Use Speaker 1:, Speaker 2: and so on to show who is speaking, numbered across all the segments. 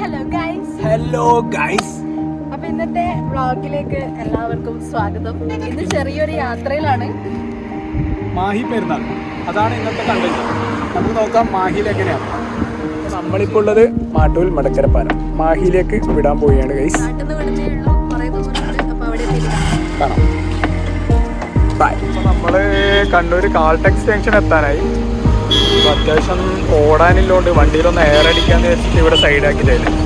Speaker 1: Hello guys
Speaker 2: hello guys
Speaker 1: അപ്പൊ ഇന്നത്തെ വ്ളോഗിലേക്ക് എല്ലാവർക്കും സ്വാഗതം. ഇന്ന് ചെറിയൊരു യാത്രയിലാണ്.
Speaker 2: മാഹി പെരുന്നാൾ. അതാണ് ഇന്നത്തെ കണ്ടന്റ് നമുക്ക് നോക്കാം മാഹിയിൽ എങ്ങനെയാണ്. അപ്പൊ നമ്മളിപ്പോൾ ഉള്ളത് മാട്ടൂൽ മടക്കരപ്പാലം മാഹിയിലേക്ക് വിടാൻ പോവുകയാണ് ഗൈസ് കാണാം. നമ്മൾ കണ്ണൂർ കാൾടെക്സ് ജംഗ്ഷൻ എത്താനായി. അപ്പോൾ അത്യാവശ്യം ഓടാനില്ലോണ്ട് വണ്ടിയിലൊന്ന് എയർ അടിക്കാന്ന് വെച്ചിട്ട് ഇവിടെ സൈഡാക്കി തരും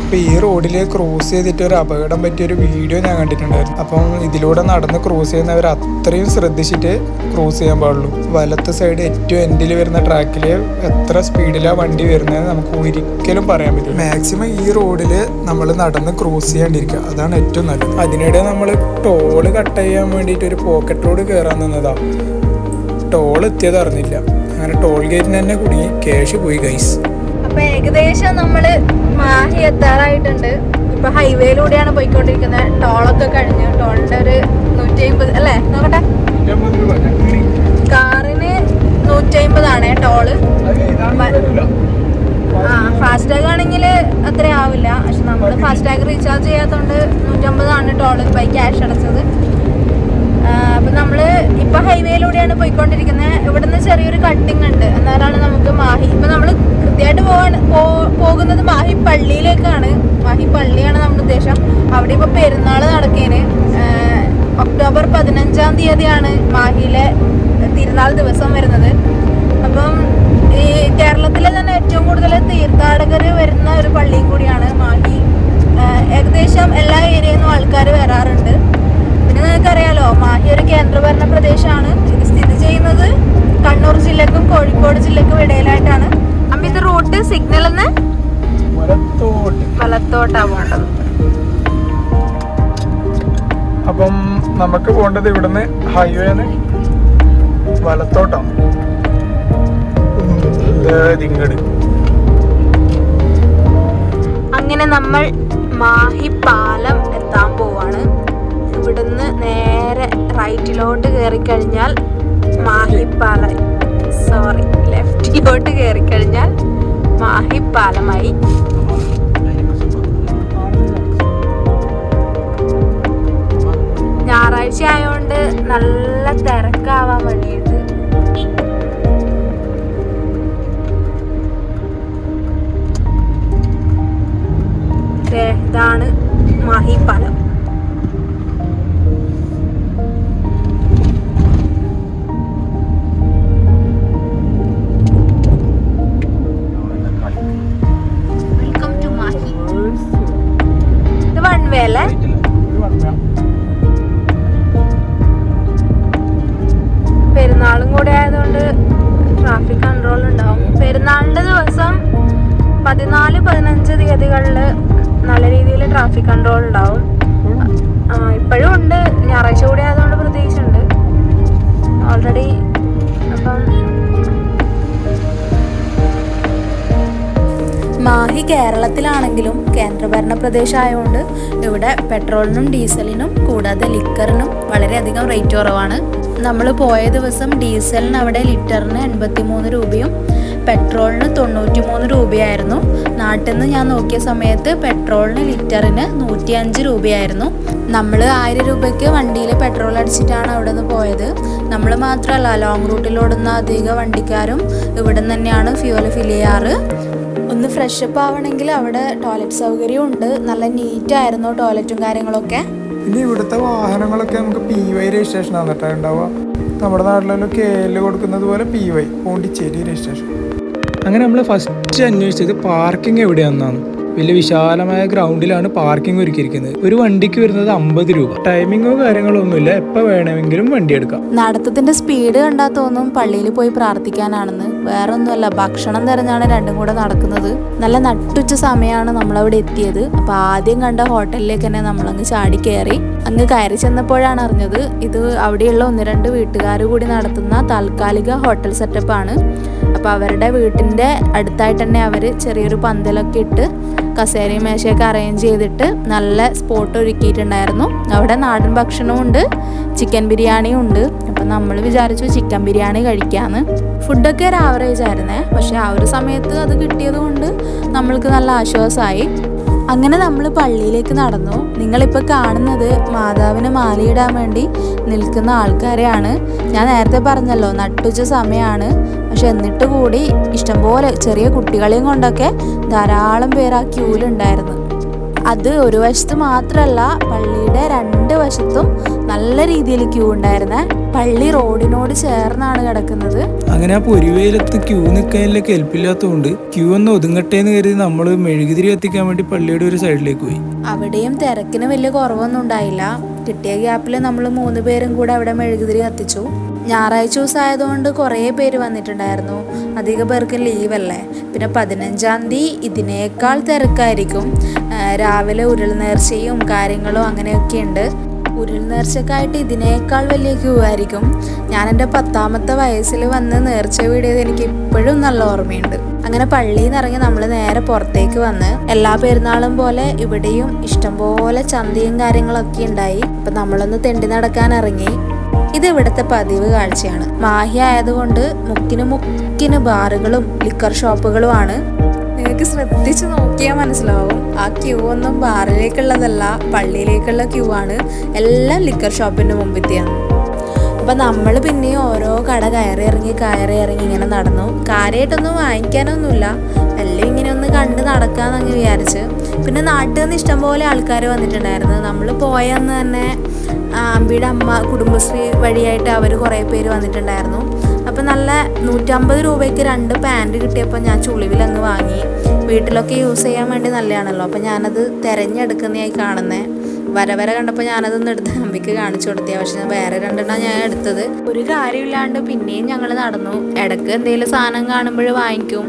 Speaker 3: അപ്പൊ ഈ റോഡിൽ ക്രോസ് ചെയ്തിട്ട് ഒരു അപകടം പറ്റിയ ഒരു വീഡിയോ ഞാൻ കണ്ടിട്ടുണ്ടായിരുന്നു. അപ്പം ഇതിലൂടെ നടന്ന് ക്രോസ് ചെയ്യുന്നവർ അത്രയും ശ്രദ്ധിച്ചിട്ട് ക്രോസ് ചെയ്യാൻ പാടുള്ളൂ. വലത്തെ സൈഡ് ഏറ്റവും എൻഡിൽ വരുന്ന ട്രാക്കിൽ എത്ര സ്പീഡിലാണ് വണ്ടി വരുന്നത് നമുക്ക് ഒരിക്കലും പറയാൻ പറ്റില്ല. മാക്സിമം ഈ റോഡിൽ നമ്മൾ നടന്ന് ക്രോസ് ചെയ്യാണ്ടിരിക്കുക. അതാണ് ഏറ്റവും നല്ലത്. അതിനിടെ നമ്മൾ ടോൾ കട്ട് ചെയ്യാൻ വേണ്ടിയിട്ട് ഒരു പോക്കറ്റ് റോഡ് കയറാൻ നിന്നതാണ് ടോൾ എത്തിയത് അറിഞ്ഞില്ല. അങ്ങനെ ടോൾ ഗേറ്റിന് തന്നെ കുടുങ്ങി ക്യാഷ് പോയി ഗൈസ്
Speaker 1: അപ്പൊ ഏകദേശം നമ്മൾ മാഹി എത്താറായിട്ടുണ്ട്. ഇപ്പൊ ഹൈവേയിലൂടെയാണ് പോയിക്കൊണ്ടിരിക്കുന്നത്. ടോളൊക്കെ കഴിഞ്ഞു. ടോളിന്റെ ഒരു നൂറ്റി അമ്പത് അല്ലേ? നോക്കട്ടെ. കാറിന് നൂറ്റി അമ്പതാണ് ടോൾ ആ ഫാസ്ടാഗ് ആണെങ്കിൽ അത്ര ആവില്ല. പക്ഷെ നമ്മൾ ഫാസ്ടാഗ് റീചാർജ് ചെയ്യാത്തതുകൊണ്ട് നൂറ്റമ്പതാണ് ടോൾ ബൈ ക്യാഷ് അടച്ചത്. അപ്പം നമ്മൾ ഇപ്പം ഹൈവേയിലൂടെയാണ് പോയിക്കൊണ്ടിരിക്കുന്നത് ഇവിടുന്ന് ചെറിയൊരു കട്ടിങ് ഉണ്ട്. എന്നാലാണ് നമുക്ക് മാഹി ഇപ്പം നമ്മൾ കൃത്യമായിട്ട് പോകാൻ പോകുന്നത് മാഹി പള്ളിയിലേക്കാണ്. മാഹി പള്ളിയാണ് നമ്മുടെ ഉദ്ദേശം. അവിടെ ഇപ്പോൾ പെരുന്നാൾ നടക്കേന്. ഒക്ടോബർ പതിനഞ്ചാം തീയതിയാണ് മാഹിയിലെ തിരുനാൾ ദിവസം വരുന്നത്. അപ്പം ഈ കേരളത്തിലെ തന്നെ ഏറ്റവും കൂടുതൽ തീർത്ഥാടകർ വരുന്ന ഒരു പള്ളിയും കൂടിയാണ് മാഹി ആഹ് ഏകദേശം എല്ലാ ഏരിയയിൽ നിന്നും ആൾക്കാർ വരാറുണ്ട് പിന്നെ നിങ്ങൾക്കറിയാലോ മാഹി ഒരു കേന്ദ്രഭരണ പ്രദേശമാണ്. ഇത് സ്ഥിതി ചെയ്യുന്നത് കണ്ണൂർ ജില്ലക്കും കോഴിക്കോട് ജില്ലക്കും ഇടയിലായിട്ടാണ്. അപ്പൊ ഇത് റൂട്ട് സിഗ്നൽ എന്ന്
Speaker 2: വലത്തോട്ട്.
Speaker 1: വലത്തോട്ടാ പോകേണ്ടത്
Speaker 2: അപ്പം നമുക്ക് പോകേണ്ടത് ഇവിടുന്ന് ഹൈവേന്ന് വലത്തോട്ടാണ്. ഇങ്ങട്
Speaker 1: അങ്ങനെ നമ്മൾ മാഹി പാലം എത്താൻ പോവാണ്. ഇവിടുന്ന് നേരെ റൈറ്റിലോട്ട് കയറി കഴിഞ്ഞാൽ മാഹി പാലം സോറി ലെഫ്റ്റിലോട്ട് കയറി കഴിഞ്ഞാൽ മാഹി പാലമായി ഞായറാഴ്ച ആയതുകൊണ്ട് നല്ല തിരക്കാവാൻ വേണ്ടിയിട്ട്. ഇതാണ് മാഹി പെരുന്നാളിന്റെ ദിവസം പതിനാല് പതിനഞ്ച് തീയതികളിൽ നല്ല രീതിയിൽ ട്രാഫിക് കൺട്രോൾ ഉണ്ടാവും. ഇപ്പോഴും ഉണ്ട്. ഞായറാഴ്ച കൂടി ആയതുകൊണ്ട് പ്രത്യേകിച്ചുണ്ട് ഓൾറെഡി അപ്പം മാഹി കേരളത്തിലാണെങ്കിലും കേന്ദ്രഭരണ പ്രദേശമായതുകൊണ്ട് ഇവിടെ പെട്രോളിനും ഡീസലിനും കൂടാതെ ലിക്കറിനും വളരെയധികം റേറ്റ് കുറവാണ്. നമ്മൾ പോയ ദിവസം ഡീസലിന് അവിടെ ലിറ്ററിന് എൺപത്തി മൂന്ന് രൂപയും പെട്രോളിന് തൊണ്ണൂറ്റി മൂന്ന് രൂപയായിരുന്നു. നാട്ടിൽ നിന്ന് ഞാൻ നോക്കിയ സമയത്ത് പെട്രോളിന് ലിറ്ററിന് നൂറ്റി അഞ്ച് രൂപയായിരുന്നു. നമ്മൾ ആയിരം രൂപയ്ക്ക് വണ്ടിയിൽ പെട്രോൾ അടിച്ചിട്ടാണ് അവിടെ നിന്ന് പോയത് നമ്മൾ മാത്രമല്ല ലോങ് റൂട്ടിലോടുന്ന അധിക വണ്ടിക്കാരും ഇവിടെ നിന്ന് തന്നെയാണ് ഫ്യൂവൽ ഫിൽ ചെയ്യാറ്. ഒന്ന് ഫ്രഷപ്പ് ആവണമെങ്കിൽ അവിടെ ടോയ്ലറ്റ് സൗകര്യം ഉണ്ട്. നല്ല നീറ്റ് നീറ്റായിരുന്നു ടോയ്ലറ്റും കാര്യങ്ങളൊക്കെ.
Speaker 3: പിന്നെ ഇവിടുത്തെ വാഹനങ്ങളൊക്കെ നമുക്ക് പി വൈ രജിസ്ട്രേഷൻ ആണ് കേട്ടോ ഉണ്ടാവുക. നമ്മുടെ നാട്ടിലെല്ലാം കെ എൽ കൊടുക്കുന്നത് പോലെ പി വൈ പോണ്ടിച്ചേരി രജിസ്ട്രേഷൻ അങ്ങനെ നമ്മൾ ഫസ്റ്റ് അന്വേഷിച്ചത് പാർക്കിംഗ് എവിടെയാണെന്നാണ്. വലിയ വിശാലമായ ഗ്രൗണ്ടിലാണ് പാർക്കിംഗ് ഒരുക്കിയിരിക്കുന്നത്. ഒരു വണ്ടിക്ക് വരുന്നത് അമ്പത് രൂപ. ടൈമിങ്ങോ കാര്യങ്ങളോ ഒന്നുമില്ല. എപ്പോൾ വേണമെങ്കിലും വണ്ടി എടുക്കാം.
Speaker 1: നടത്തത്തിന്റെ സ്പീഡ് കണ്ടാൽ തോന്നും പള്ളിയിൽ പോയി പ്രാർത്ഥിക്കാനാണെന്ന്. വേറെ ഒന്നുമല്ല ഭക്ഷണം തിരഞ്ഞാണ് രണ്ടും കൂടെ നടക്കുന്നത്. നല്ല നട്ടുച്ച സമയമാണ് നമ്മൾ അവിടെ എത്തിയത്. അപ്പൊ ആദ്യം കണ്ട ഹോട്ടലിലേക്ക് തന്നെ നമ്മളങ്ങ് ചാടി കയറി അങ്ങ് കയറി ചെന്നപ്പോഴാണ് അറിഞ്ഞത് ഇത് അവിടെയുള്ള ഒന്ന് രണ്ട് വീട്ടുകാർ കൂടി നടത്തുന്ന താൽക്കാലിക ഹോട്ടൽ സെറ്റപ്പാണ് അപ്പോൾ അവരുടെ വീട്ടിന്റെ അടുത്തായിട്ട് തന്നെ അവർ ചെറിയൊരു പന്തലൊക്കെ ഇട്ട് കസേരയും മേശയൊക്കെ അറേഞ്ച് ചെയ്തിട്ട് നല്ല സ്പോട്ട് ഒരുക്കിയിട്ടുണ്ടായിരുന്നു. അവിടെ നാടൻ ഭക്ഷണവും ഉണ്ട് ചിക്കൻ ബിരിയാണിയും ഉണ്ട്. അപ്പം നമ്മൾ വിചാരിച്ചു ചിക്കൻ ബിരിയാണി കഴിക്കാമെന്ന് ഫുഡൊക്കെ ഒരു ആവറേജ് ആയിരുന്നേ. പക്ഷേ ആ ഒരു സമയത്ത് അത് കിട്ടിയത് കൊണ്ട് നമ്മൾക്ക് നല്ല ആശ്വാസമായി. അങ്ങനെ നമ്മൾ പള്ളിയിലേക്ക് നടന്നു. നിങ്ങളിപ്പോൾ കാണുന്നത് മാതാവിന് മാലയിടാൻ വേണ്ടി നിൽക്കുന്ന ആൾക്കാരെയാണ്. ഞാൻ നേരത്തെ പറഞ്ഞല്ലോ നട്ടുച്ച സമയമാണ് പക്ഷെ എന്നിട്ട് കൂടി ഇഷ്ടംപോലെ ചെറിയ കുട്ടികളെയും കൊണ്ടൊക്കെ ധാരാളം പേർ ആ ക്യൂലുണ്ടായിരുന്നു അത് ഒരു വശത്ത് മാത്രമല്ല പള്ളിയുടെ രണ്ട് വശത്തും നല്ല രീതിയിൽ ക്യൂ ഉണ്ടായിരുന്നേ. പള്ളി റോഡിനോട് ചേർന്നാണ് കിടക്കുന്നത്.
Speaker 3: അങ്ങനെ ആ പൊരുവേലത്ത് ക്യൂ നിൽക്കാനുള്ള കെൽപ്പില്ലാത്തതുകൊണ്ട് ക്യൂ ഒന്ന് ഒതുങ്ങട്ടെ എന്ന് കരുതി നമ്മൾ മെഴുകുതിരി എത്തിക്കാൻ വേണ്ടി പള്ളിയുടെ ഒരു സൈഡിലേക്ക് പോയി.
Speaker 1: അവിടെയും തിരക്കിന് വലിയ കുറവൊന്നും ഉണ്ടായില്ല. കിട്ടിയ ഗ്യാപ്പിൽ നമ്മൾ മൂന്ന് പേരും കൂടെ അവിടെ മെഴുകുതിരി കത്തിച്ചു. ഞായറാഴ്ച ദിവസം ആയതുകൊണ്ട് കുറേ പേര് വന്നിട്ടുണ്ടായിരുന്നു. അധിക പേർക്ക് ലീവല്ലേ? പിന്നെ പതിനഞ്ചാം തീയതി ഇതിനേക്കാൾ തിരക്കായിരിക്കും. രാവിലെ ഉരുൾ നേർച്ചയും കാര്യങ്ങളും അങ്ങനെയൊക്കെ ഉണ്ട്. ഉരുൾ നേർച്ചക്കായിട്ട് ഇതിനേക്കാൾ വലിയ ക്യൂ ആയിരിക്കും. ഞാൻ എന്റെ പത്താമത്തെ വയസ്സിൽ വന്ന് നേർച്ച വീടിയത് എനിക്ക് ഇപ്പോഴും നല്ല ഓർമ്മയുണ്ട്. അങ്ങനെ പള്ളിയിൽ നിന്ന് ഇറങ്ങി നമ്മൾ നേരെ പുറത്തേക്ക് വന്ന് എല്ലാ പെരുന്നാളും പോലെ ഇവിടെയും ഇഷ്ടംപോലെ ചന്തയും കാര്യങ്ങളൊക്കെ ഉണ്ടായി. അപ്പം നമ്മളൊന്ന് തെണ്ടി നടക്കാൻ ഇറങ്ങി. ഇത് ഇവിടുത്തെ പതിവ് കാഴ്ചയാണ്. മാഹി ആയതുകൊണ്ട് മുക്കിന് മുക്കിന് ബാറുകളും ലിക്കർ ഷോപ്പുകളും ആണ്. നിങ്ങൾക്ക് ശ്രദ്ധിച്ച് നോക്കിയാൽ മനസ്സിലാവും. ആ ക്യൂ ഒന്നും ബാറിലേക്കുള്ളതല്ല പള്ളിയിലേക്കുള്ള ക്യൂ ആണ്. എല്ലാം ലിക്കർ ഷോപ്പിന്റെ മുമ്പിത്തെയാണ്. അപ്പം നമ്മൾ പിന്നെയും ഓരോ കട കയറി ഇറങ്ങി കയറി ഇറങ്ങി ഇങ്ങനെ നടന്നു. കാര്യമായിട്ടൊന്നും വാങ്ങിക്കാനൊന്നുമില്ല. എല്ലാം ഇങ്ങനെ ഒന്ന് കണ്ട് നടക്കാമെന്നങ്ങ് വിചാരിച്ച്. പിന്നെ നാട്ടിൽ നിന്ന് ഇഷ്ടംപോലെ ആൾക്കാർ വന്നിട്ടുണ്ടായിരുന്നു. നമ്മൾ പോയെന്ന് തന്നെ അമ്പിയുടെ അമ്മ കുടുംബശ്രീ വഴിയായിട്ട് അവർ കുറേ പേര് വന്നിട്ടുണ്ടായിരുന്നു. അപ്പം നല്ല നൂറ്റമ്പത് രൂപയ്ക്ക് രണ്ട് പാന്റ് കിട്ടിയപ്പോൾ ഞാൻ ചുളിവിൽ അങ്ങ് വാങ്ങി. വീട്ടിലൊക്കെ യൂസ് ചെയ്യാൻ വേണ്ടി നല്ലതാണല്ലോ അപ്പം ഞാനത് തിരഞ്ഞെടുക്കുന്നതായി കാണുന്നത് വര വര കണ്ടപ്പോൾ ഞാനതൊന്ന് എടുത്ത് അമ്പിക്ക് കാണിച്ചു കൊടുത്തിയ പക്ഷെ വേറെ രണ്ടെണ്ണം ഞാൻ എടുത്തത്. ഒരു കാര്യമില്ലാണ്ട് പിന്നെയും ഞങ്ങൾ നടന്നു. ഇടയ്ക്ക് എന്തെങ്കിലും സാധനം കാണുമ്പോൾ വാങ്ങിക്കും.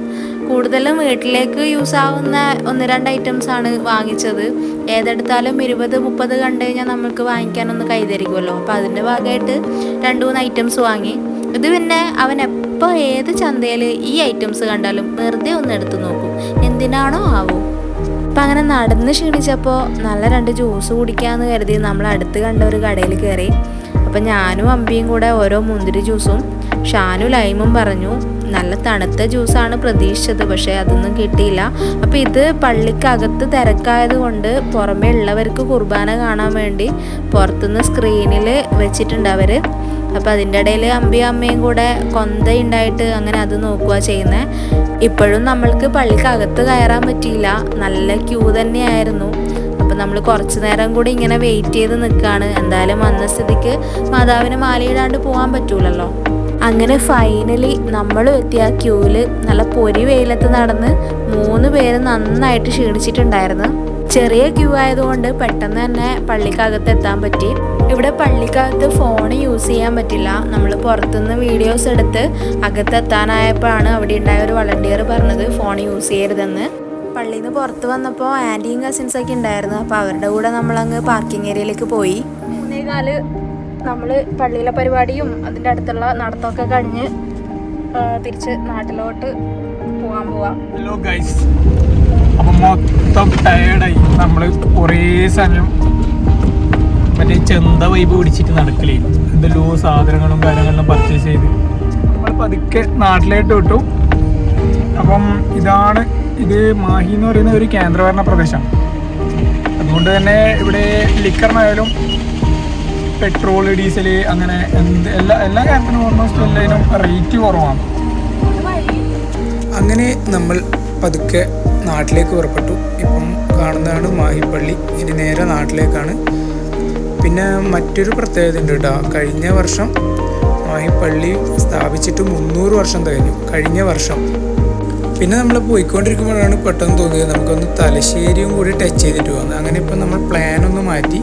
Speaker 1: കൂടുതലും വീട്ടിലേക്ക് യൂസ് ആവുന്ന ഒന്ന് രണ്ട് ഐറ്റംസ് ആണ് വാങ്ങിച്ചത്. ഏതെടുത്താലും ഇരുപത് മുപ്പത് കണ്ടു കഴിഞ്ഞാൽ നമ്മൾക്ക് വാങ്ങിക്കാനൊന്ന് കൈതരിക്കുമല്ലോ അപ്പോൾ അതിന്റെ ഭാഗമായിട്ട് രണ്ട് മൂന്ന് ഐറ്റംസ് വാങ്ങി. ഇത് പിന്നെ അവൻ എപ്പോൾ ഏത് ചന്തയിൽ ഈ ഐറ്റംസ് കണ്ടാലും വെറുതെ ഒന്ന് എടുത്ത് നോക്കും. എന്തിനാണോ ആവും. അപ്പം അങ്ങനെ നടന്ന് ക്ഷീണിച്ചപ്പോൾ നല്ല രണ്ട് ജ്യൂസ് കുടിക്കാമെന്ന് കരുതി നമ്മൾ അടുത്ത് കണ്ട ഒരു കടയിൽ കയറി അപ്പം ഞാനും അമ്പിയും കൂടെ ഓരോ മുന്തിരി ജ്യൂസും ഷാനു ലൈമും പറഞ്ഞു. നല്ല തണുത്ത ജ്യൂസാണ് പ്രതീക്ഷിച്ചത് പക്ഷേ അതൊന്നും കിട്ടിയില്ല. അപ്പോൾ ഇത് പള്ളിക്കകത്ത് തിരക്കായത് കൊണ്ട് പുറമേ ഉള്ളവർക്ക് കുർബാന കാണാൻ വേണ്ടി പുറത്തുനിന്ന് സ്ക്രീനിൽ വെച്ചിട്ടുണ്ട് അവർ അപ്പോൾ അതിന്റെ ഇടയിൽ അമ്പിയും അമ്മയും കൂടെ കൊന്തയുണ്ടായിട്ട് അങ്ങനെ അത് നോക്കുക ചെയ്യുന്നത് ഇപ്പോഴും നമ്മൾക്ക് പള്ളിക്കകത്ത് കയറാൻ പറ്റിയില്ല. നല്ല ക്യൂ തന്നെയായിരുന്നു. അപ്പം നമ്മൾ കുറച്ച് നേരം കൂടി ഇങ്ങനെ വെയിറ്റ് ചെയ്ത് നിൽക്കുകയാണ് എന്തായാലും വന്ന സ്ഥിതിക്ക് മാതാവിന് മാലയിടാണ്ട് പോകാൻ പറ്റൂലല്ലോ. അങ്ങനെ ഫൈനലി നമ്മൾ എത്തിയ ആ ക്യൂവിൽ നല്ല പൊരി വെയിലത്ത് നടന്ന് മൂന്ന് പേര് നന്നായിട്ട് ക്ഷീണിച്ചിട്ടുണ്ടായിരുന്നു. ചെറിയ ക്യൂ ആയതുകൊണ്ട് പെട്ടെന്ന് തന്നെ പള്ളിക്കകത്ത് എത്താൻ പറ്റി. ഇവിടെ പള്ളിക്കകത്ത് ഫോൺ യൂസ് ചെയ്യാൻ പറ്റില്ല. നമ്മൾ പുറത്തുനിന്ന് വീഡിയോസ് എടുത്ത് അകത്തെത്താനായപ്പോഴാണ് അവിടെ ഉണ്ടായ ഒരു വളണ്ടിയർ പറഞ്ഞത് ഫോൺ യൂസ് ചെയ്യരുതെന്ന്. പള്ളിയിൽ നിന്ന് പുറത്ത് വന്നപ്പോൾ ആന്റിയും കസിൻസൊക്കെ ഉണ്ടായിരുന്നു. അപ്പോൾ അവരുടെ കൂടെ നമ്മളങ്ങ് പാർക്കിംഗ് ഏരിയയിലേക്ക് പോയി. മൂന്നേകാൽ നമ്മൾ പള്ളിയിലെ പരിപാടിയും അതിന്റെ അടുത്തുള്ള നടത്തമൊക്കെ കഴിഞ്ഞ് തിരിച്ച് നാട്ടിലോട്ട് പോകാൻ പോവാം.
Speaker 2: ഹലോ ഗൈസ് അപ്പം മൊത്തം ടയേർഡായി നമ്മൾ കുറേ സമയം മറ്റേ ചെന്ത വൈബ് പിടിച്ചിട്ട് നടക്കലേ. എന്തെല്ലോ സാധനങ്ങളും കാര്യങ്ങളും പർച്ചേസ് ചെയ്ത്. നമ്മൾ പതുക്കെ നാട്ടിലായിട്ട് വിട്ടു. അപ്പം ഇതാണ് ഇത് മാഹി എന്ന് പറയുന്ന ഒരു കേന്ദ്രഭരണ പ്രദേശമാണ് അതുകൊണ്ട് തന്നെ ഇവിടെ ലിക്കറിനായാലും പെട്രോൾ ഡീസൽ അങ്ങനെ എന്ത് എല്ലാ എല്ലാ കാര്യത്തിനും ഓൾമോസ്റ്റ് എല്ലാതിനും റേറ്റ് കുറവാണ്.
Speaker 3: അങ്ങനെ നമ്മൾ പതുക്കെ നാട്ടിലേക്ക് പുറപ്പെട്ടു. ഇപ്പം കാണുന്നതാണ് മാഹിപ്പള്ളി. ഇനി നേരെ നാട്ടിലേക്കാണ്. പിന്നെ മറ്റൊരു പ്രത്യേകത ഉണ്ട് കേട്ടോ കഴിഞ്ഞ വർഷം മാഹിപ്പള്ളി സ്ഥാപിച്ചിട്ട് മുന്നൂറ് വർഷം കഴിഞ്ഞു. കഴിഞ്ഞ വർഷം. പിന്നെ നമ്മൾ പോയിക്കൊണ്ടിരിക്കുമ്പോഴാണ് പെട്ടെന്ന് തോന്നിയത് നമുക്കൊന്ന് തലശ്ശേരിയും കൂടി ടച്ച് ചെയ്തിട്ട് പോകുന്നത് അങ്ങനെ ഇപ്പം നമ്മൾ പ്ലാൻ ഒന്ന് മാറ്റി.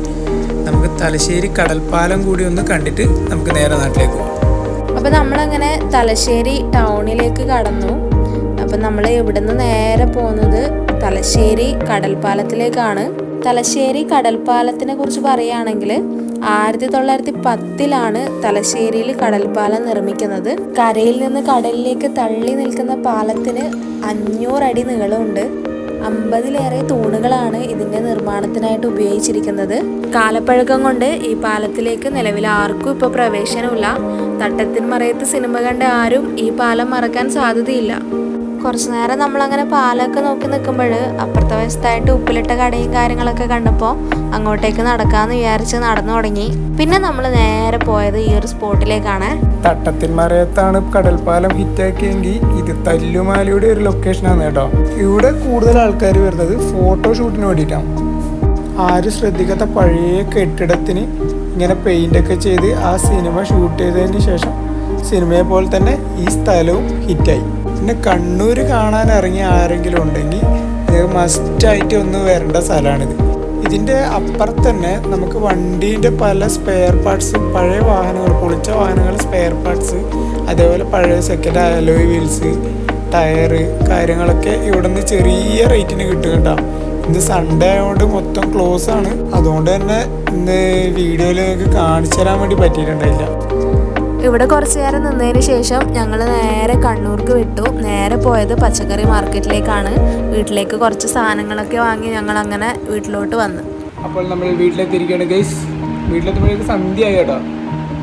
Speaker 3: തലശ്ശേരി കടൽപ്പാലം കൂടി ഒന്ന് കണ്ടിട്ട് നമുക്ക് നേരെ നാട്ടിലേക്ക് പോകാം
Speaker 1: അപ്പോൾ നമ്മളങ്ങനെ തലശ്ശേരി ടൗണിലേക്ക് കടന്നു. അപ്പം നമ്മൾ ഇവിടുന്ന് നേരെ പോകുന്നത് തലശ്ശേരി കടൽപ്പാലത്തിലേക്കാണ്. തലശ്ശേരി കടൽപ്പാലത്തിനെ കുറിച്ച് പറയുകയാണെങ്കിൽ ആയിരത്തി തൊള്ളായിരത്തി പത്തിലാണ് തലശ്ശേരിയിൽ കടൽപ്പാലം നിർമ്മിക്കുന്നത്. കരയിൽ നിന്ന് കടലിലേക്ക് തള്ളി നിൽക്കുന്ന പാലത്തിന് അഞ്ഞൂറടി നീളമുണ്ട്. അമ്പതിലേറെ തൂണുകളാണ് ഇതിന്റെ നിർമ്മാണത്തിനായിട്ട് ഉപയോഗിച്ചിരിക്കുന്നത്. കാലപ്പഴക്കം കൊണ്ട് ഈ പാലത്തിലേക്ക് നിലവിൽ ആർക്കും ഇപ്പോൾ പ്രവേശനമില്ല. തട്ടത്തിൻ മറയത്ത് സിനിമ കണ്ട ആരും ഈ പാലം മറക്കാൻ സാധ്യതയില്ല. കുറച്ചു നേരം നമ്മളങ്ങനെ പാലൊക്കെ നോക്കി നിൽക്കുമ്പോൾ അപ്പുറത്തെ വശത്തായിട്ട് ഉപ്പിലിട്ട കടയും കാര്യങ്ങളൊക്കെ കണ്ടപ്പോൾ അങ്ങോട്ടേക്ക് നടക്കാമെന്ന് വിചാരിച്ച് നടന്നു തുടങ്ങി. പിന്നെ നമ്മൾ നേരെ പോയത് ഈ ഒരു സ്പോട്ടിലേക്കാണ്.
Speaker 3: തട്ടത്തിന്മറയത്താണ് കടൽപ്പാലം ഹിറ്റാക്കിയെങ്കിൽ ഇത് തല്ലുമാലയുടെ ഒരു ലൊക്കേഷനാണ് കേട്ടോ. ഇവിടെ കൂടുതൽ ആൾക്കാർ വരുന്നത് ഫോട്ടോ ഷൂട്ടിന് വേണ്ടിയിട്ടാണ് ആരും ശ്രദ്ധിക്കാത്ത പഴയ കെട്ടിടത്തിന് ഇങ്ങനെ പെയിന്റ് ഒക്കെ ചെയ്ത് ആ സിനിമ ഷൂട്ട് ചെയ്തതിന് ശേഷം സിനിമയെ പോലെ തന്നെ ഈ സ്ഥലവും ഹിറ്റായി പിന്നെ കണ്ണൂർ കാണാൻ ഇറങ്ങിയ ആരെങ്കിലും ഉണ്ടെങ്കിൽ മസ്റ്റായിട്ട് ഒന്ന് വരേണ്ട സ്ഥലമാണിത്. ഇതിന്റെ അപ്പുറത്ത് തന്നെ നമുക്ക് വണ്ടീന്റെ പല സ്പെയർ പാർട്സ് പഴയ വാഹനങ്ങൾ പൊളിച്ച വാഹനങ്ങൾ സ്പെയർ പാർട്സ് അതേപോലെ പഴയ സെക്കൻഡ് അലോയ് വീൽസ് ടയറ് കാര്യങ്ങളൊക്കെ ഇവിടെ നിന്ന് ചെറിയ റേറ്റിന് കിട്ടും കേട്ടോ. ഇന്ന് സൺഡേ ആയതുകൊണ്ട് മൊത്തം ക്ലോസ് ആണ്. അതുകൊണ്ട് തന്നെ ഇന്ന് വീഡിയോയിൽ നിങ്ങൾക്ക് കാണിച്ചു തരാൻ വേണ്ടി പറ്റിയിട്ടുണ്ടായില്ല.
Speaker 1: ഇവിടെ കുറച്ചു നേരം നിന്നതിന് ശേഷം ഞങ്ങൾ നേരെ കണ്ണൂർക്ക് വിട്ടു. നേരെ പോയത് പച്ചക്കറി മാർക്കറ്റിലേക്കാണ്. വീട്ടിലേക്ക് കുറച്ച് സാധനങ്ങളൊക്കെ വാങ്ങി ഞങ്ങൾ അങ്ങനെ വീട്ടിലോട്ട് വന്നു.
Speaker 3: അപ്പോൾ നമ്മൾ വീട്ടിലെത്തിയിരിക്കുകയാണ് ഗൈസ് വീട്ടിലെത്തുമ്പോഴേക്ക് സന്ധ്യയായി കേട്ടോ.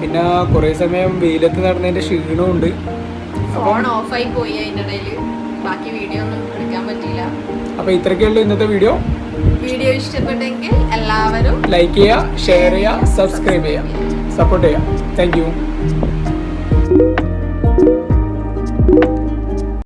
Speaker 3: പിന്നെ കുറേ സമയം വെയിലത്ത് നടന്നതിന്റെ ക്ഷീണവും
Speaker 1: ഫോൺ ഓഫായി പോയി അതിന്റെ ഇടയിൽ ബാക്കി വീഡിയോ ഒന്നും എടുക്കാൻ പറ്റില്ല
Speaker 3: അപ്പോൾ ഇത്രയൊക്കെയുള്ളൂ ഇന്നത്തെ വീഡിയോ
Speaker 1: വീഡിയോ ഇഷ്ടപ്പെട്ടെങ്കിൽ എല്ലാവരും
Speaker 3: ലൈക്ക് ചെയ്യുക ഷെയർ ചെയ്യുക സബ്സ്ക്രൈബ് ചെയ്യുക. സപ്പോർട്ട് ചെയ്യുക. Thank you